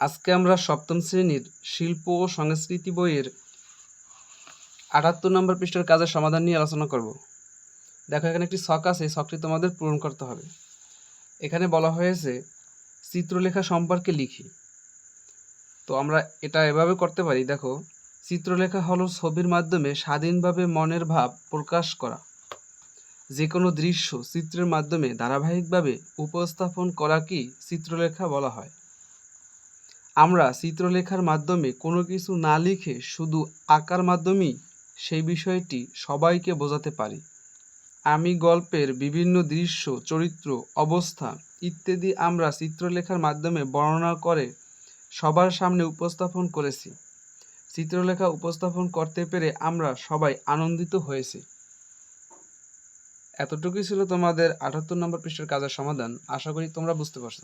আজকে আমরা সপ্তম শ্রেণির শিল্প ও সংস্কৃতি বইয়ের আটাত্তর নম্বর পৃষ্ঠার কাজের সমাধান নিয়ে আলোচনা করব। দেখো, এখানে একটি ছক আছে, এই ছকটি তোমাদের পূরণ করতে হবে। এখানে বলা হয়েছে, চিত্রলেখা সম্পর্কে লিখি। তো আমরা এটা এভাবে করতে পারি, দেখো, চিত্রলেখা হলো ছবির মাধ্যমে স্বাধীনভাবে মনের ভাব প্রকাশ করা। যে কোনো দৃশ্য চিত্রের মাধ্যমে ধারাবাহিকভাবে উপস্থাপন করাকেই চিত্রলেখা বলা হয়। আমরা চিত্রলেখার মাধ্যমে কোনো কিছু না লিখে শুধু আঁকার মাধ্যমেই সেই বিষয়টি সবাইকে বোঝাতে পারি। আমি গল্পের বিভিন্ন দৃশ্য, চরিত্র, অবস্থা ইত্যাদি আমরা চিত্রলেখার মাধ্যমে বর্ণনা করে সবার সামনে উপস্থাপন করেছি। চিত্রলেখা উপস্থাপন করতে পেরে আমরা সবাই আনন্দিত হয়েছি। এতটুকুই ছিল তোমাদের আটাত্তর নম্বর পৃষ্ঠের কাজের সমাধান। আশা করি তোমরা বুঝতে পারছ।